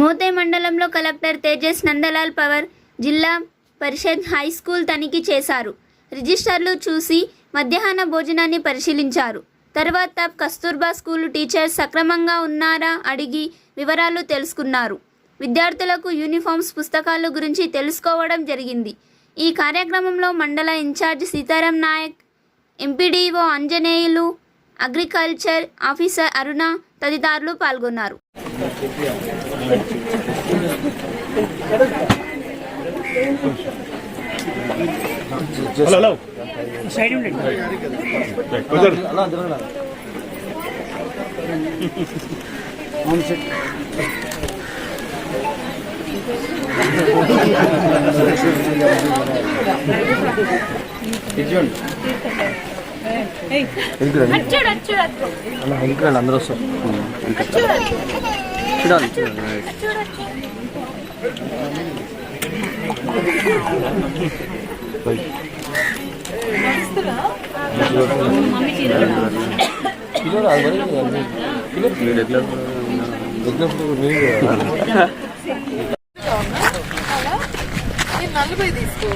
మోతే మండలంలో collector Tejas Nandalal power జిల్లా పరిషత్ high school తనిఖీ చేశారు. రిజిస్టర్లు చూసి మధ్యాహ్న భోజనాన్ని పరిశీలించారు. తర్వాత కస్తూర్బా స్కూల్ టీచర్స్ సక్రమంగా ఉన్నారా అడిగి వివరాలు తెలుసుకున్నారు. విద్యార్థులకు యూనిఫామ్స్ పుస్తకాల గురించి తెలుసుకోవడం జరిగింది. ఈ కార్యక్రమంలో మండల incharge Sitaram Nayak MPDO Anjaneyulu agriculture officer Aruna తదితరులు పాల్గొన్నారు. హలో హలో సైడ్ ఉండండి కుదరు అవును సార్ అలా వెనక్కి అందరూ వస్తారు చూడాలి చూడాలి నలభై తీసుకో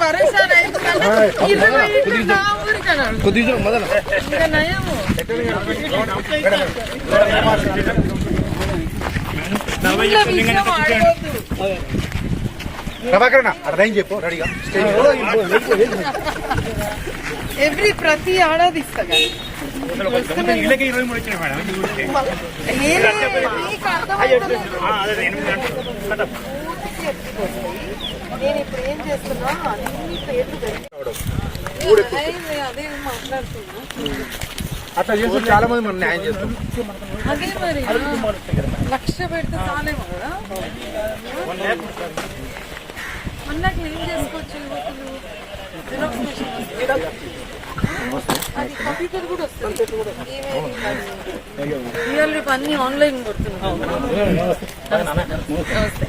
పరేషాన్ అవుతుందంటే ఇరవై. కొద్దిగా మొదలు ప్రభాకరణ అర్థం చెప్పు రెడీగా. ఎవ్రీ ప్రతి ఆడది ఇస్తా ఇళ్ళకి ఇరవై మూడు వచ్చినాయి మేడం నేను ఇప్పుడు ఏం చేస్తున్నా అన్ని పేర్లు అట్లా చేసి చాలా మంది మనం న్యాయం చేస్తాం అదే మరి లక్ష పెడితే చాలేమో కదా? మొన్న క్లీన్ చేసుకోవచ్చు ఇవ్వకులు. జిరాక్స్ మెషిన్ వస్తుంది. అది కంప్యూటర్ కూడా వస్తుంది. ఇవాళ రేపు అన్ని ఆన్లైన్ కొడుతున్నాం. నమస్తే. నమస్తే.